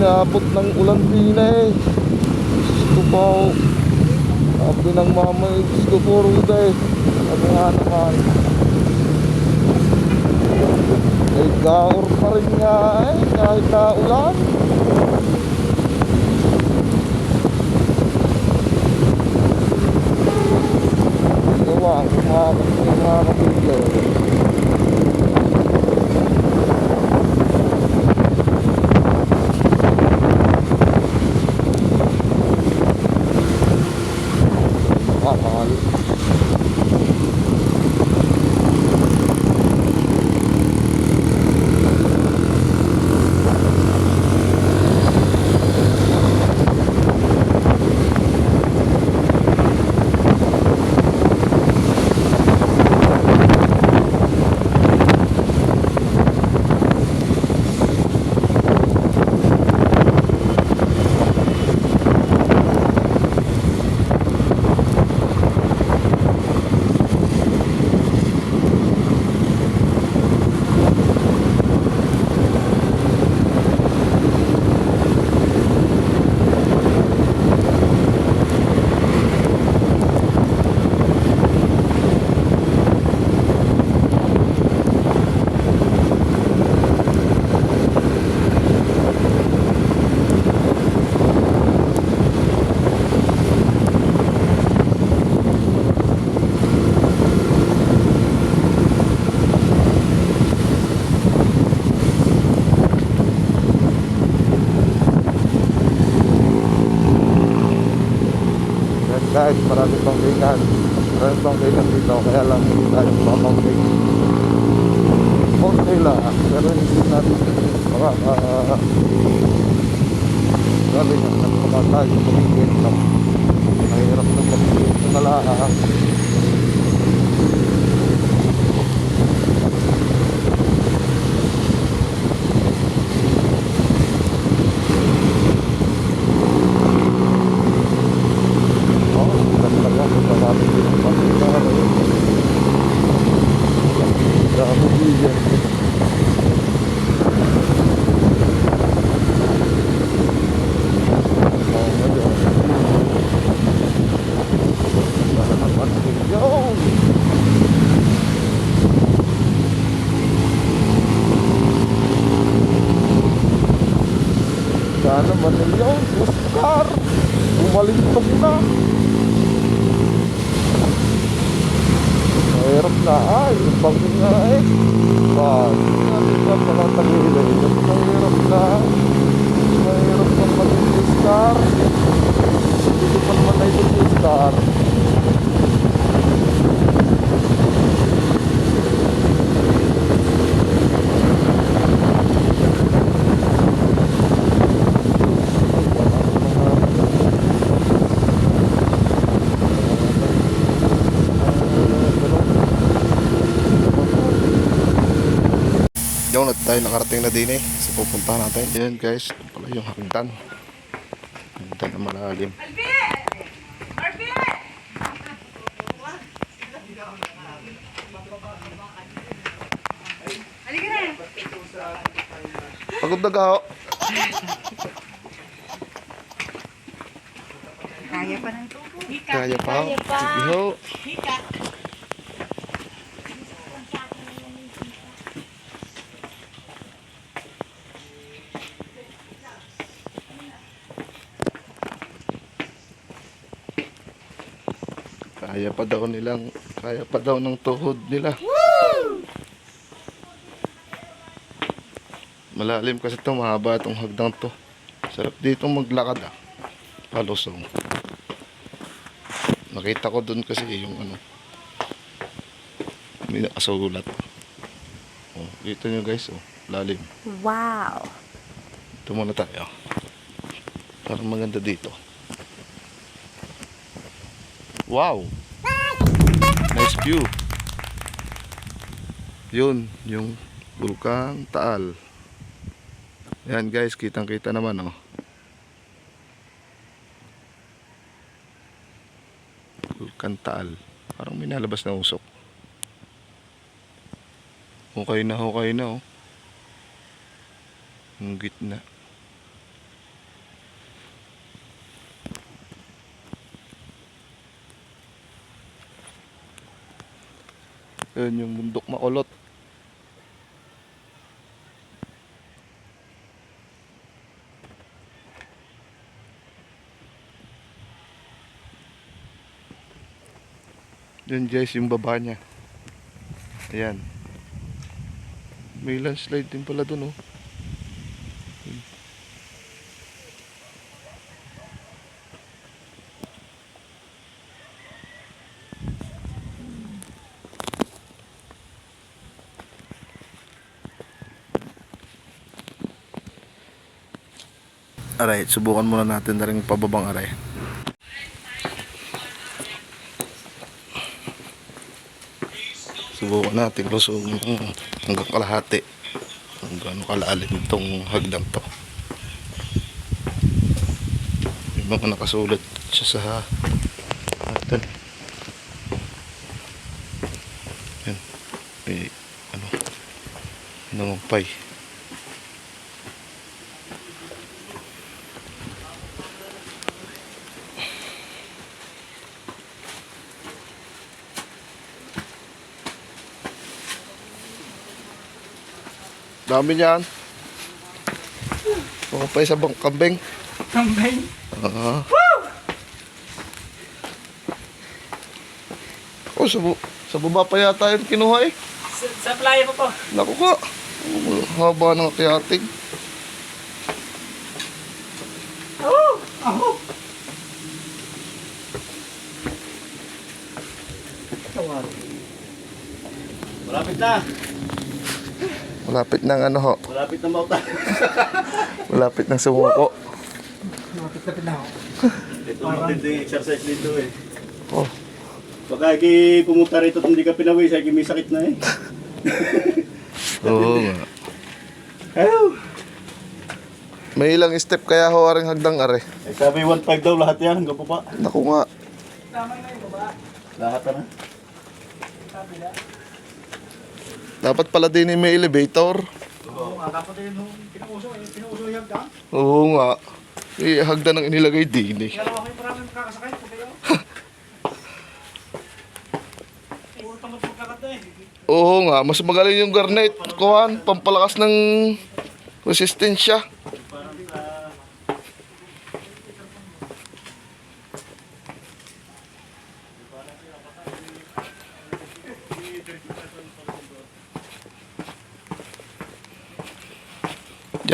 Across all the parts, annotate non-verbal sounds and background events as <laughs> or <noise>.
inaabot ng ulan din eh. Gusto po. Sabi ng mama eh, gusto po ruda eh. Sabi nga naman. Eh, gaor pa rin nga eh, kahit na ulan. Gawa, mga mga kapiglo. Ah, mahal. Yan guys, marami pang kainan. Marami pang kainan dito, kaya lang hindi tayo mamangking. Okay lang, pero hindi natin baka uh, grabe nga, nagpaka tayo kumingin lang. Mahirap na pag na lang. Oh, talaga, marami din ang pagkakas. Dami din. Oh, medyo. Para naman yun. Sana ba na yun? Oscar! Bumalintog na! Mahirap na ay, pag nga eh. Pag natin sa mga tagilay, mahirap na. Mahirap na mag-star. Hindi pa naman na ito star. Yung na tayo nakarating na din eh. So pupuntahan natin. Yan guys, ito pala yung hagdan. Hagdan na malalim. Pagod na kao. Kaya pa ng tubo. Kaya pa. Sige ho. Kaya pa daw nilang, kaya pa daw ng tuhod nila. Malalim kasi ito, mahaba itong hagdang to. Sarap dito maglakad ah. Palusong. Nakita ko doon kasi yung ano. May nakasulat. Oh, dito nyo guys, oh, lalim. Wow. Ito muna tayo. Parang maganda dito. Wow! View. Yun, yung Bulkang Taal. Yan guys, kitang kita naman oh. Bulkang Taal. Parang may nalabas na usok. Okay na, okay na oh. Ang gitna. Yun yung bundok makulot. Yun guys, yung baba niya. Ayan. May landslide din pala dun oh. Aray, subukan muna natin na rin pababang aray. Subukan natin lusong hanggang kalahati. Kung gaano kalalim itong hagdan to. May mga nakasulat siya sa hagdan. Yan. May ano. Nangumpay. Dami niyan. Nangumpay sa bang kambing. Kambing. Ah. Oh, sa, bu- sa baba pa yata yung kinuha eh. Sa, sa playa po po. Naku ka. Oh, haba ng kiyatig. Oo. Ako. Tawag. Malapit na. Malapit ng ano ho. Malapit na mauta. <laughs> Malapit ng sumuko. Lapit-lapit na ako. Ito matinding exercise dito eh. Oh, Pagka iki pumunta rito at hindi ka pinawis, ay may sakit na eh. <laughs> oo nga. Ayaw. May ilang step kaya ho aring hagdang are. Eh, sabi 1.5 daw lahat yan, hanggang pa pa. Naku nga. Tama na yung baba. Lahat na. Sabi na. Dapat pala din may elevator. Oo nga. Dapat yun nung pinuuso. Pinuuso yung hagdan. Oo nga. Eh, hagdan ang inilagay din eh. Maraming makakasakay. Kayo. Puro tamad pagkakat na eh. Oo nga, mas magaling yung garnet. Kuhan, pampalakas ng resistensya.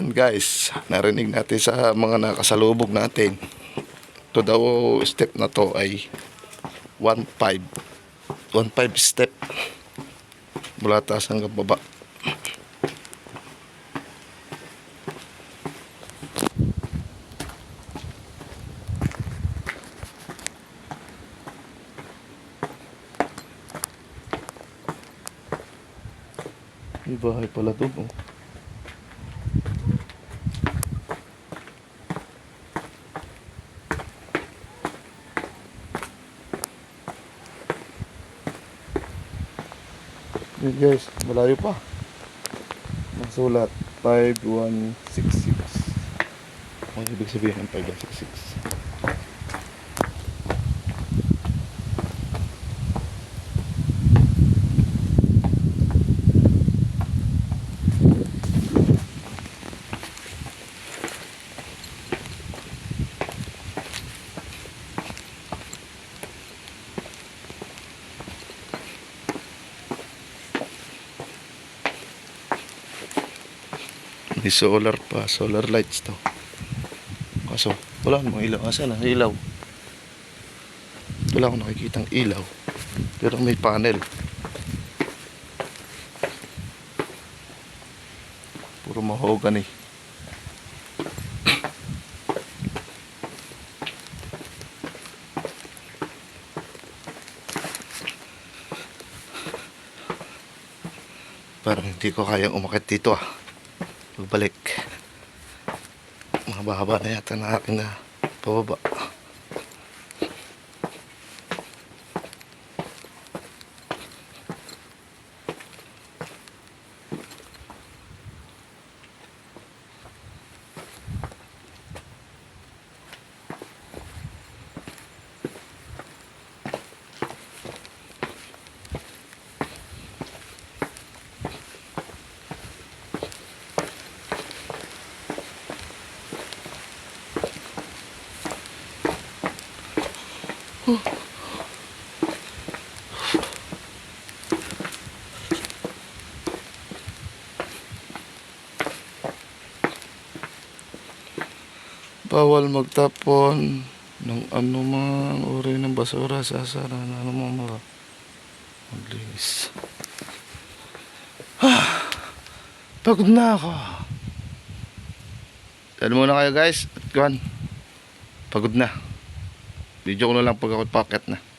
Yan guys, narinig natin sa mga nakasalubog natin. Ito daw step na to ay 1.5. 1.5 step mula taas hanggang baba. May bahay pala doon. Oh. Yun guys, malayo pa. Nasulat 5166. Ano ibig sabihin ng 5166? May solar pa, solar lights to. Kaso, wala namang ilaw. Asan ang ilaw? Wala akong nakikitang ilaw. Pero may panel. Puro mahogany. Parang hindi ko kayang umakit dito ah pagbalik. Mahaba na yata na akin na pababa Bawal magtapon ng anumang uri ng basura sa asaran na anumang mga maglinis. Ah, pagod na ako. Dahil muna kayo guys at kuhan. Pagod na. Video ko na lang pag ako paket na.